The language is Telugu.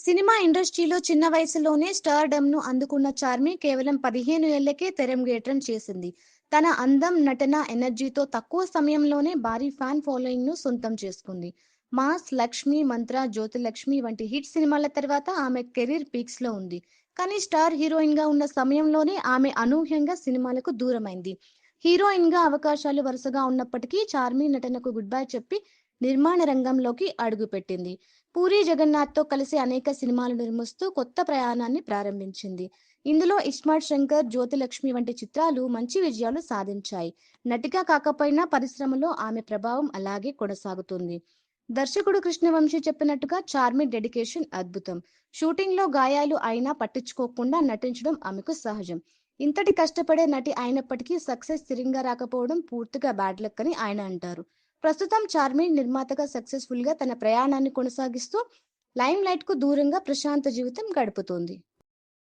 సినిమా ఇండస్ట్రీలో చిన్న వయసులోనే స్టార్డమ్ను అందుకున్న చార్మి కేవలం పదిహేను ఏళ్ళకే తెరంగేట్రం చేసింది. తన అందం నటన ఎనర్జీతో తక్కువ సమయంలోనే భారీ ఫ్యాన్ ఫాలోయింగ్ను సొంతం చేసుకుంది. మాస్ లక్ష్మి మంత్ర జ్యోతిలక్ష్మి వంటి హిట్ సినిమాల తర్వాత ఆమె కెరీర్ పీక్స్లో ఉంది. కానీ స్టార్ హీరోయిన్గా ఉన్న సమయంలోనే ఆమె అనూహ్యంగా సినిమాలకు దూరమైంది. హీరోయిన్గా అవకాశాలు వరుసగా ఉన్నప్పటికీ చార్మి నటనకు గుడ్ బై చెప్పి నిర్మాణ రంగంలోకి అడుగుపెట్టింది పూరి జగన్నాథ్తో కలిసి అనేక సినిమాలు నిర్మిస్తూ కొత్త ప్రయాణాన్ని ప్రారంభించింది. ఇందులో ఇస్మార్ట్ శంకర్ జ్యోతిలక్ష్మి వంటి చిత్రాలు మంచి విజయాలు సాధించాయి. నటిగా కాకపోయినా పరిశ్రమలో ఆమె ప్రభావం అలాగే కొనసాగుతుంది. దర్శకుడు కృష్ణవంశీ చెప్పినట్టుగా చార్మి డెడికేషన్ అద్భుతం. షూటింగ్లో గాయాలు అయినా పట్టించుకోకుండా నటించడం ఆమెకు సహజం. ఇంతటి కష్టపడే నటి అయినప్పటికీ సక్సెస్ స్థిరంగా రాకపోవడం పూర్తిగా బ్యాడ్ లక్ అని ఆయన అంటారు. ప్రస్తుతం చార్మి నిర్మాతగా సక్సెస్ఫుల్గా తన ప్రయాణాన్ని కొనసాగిస్తూ లైమ్ లైట్కు దూరంగా ప్రశాంత జీవితం గడుపుతోంది.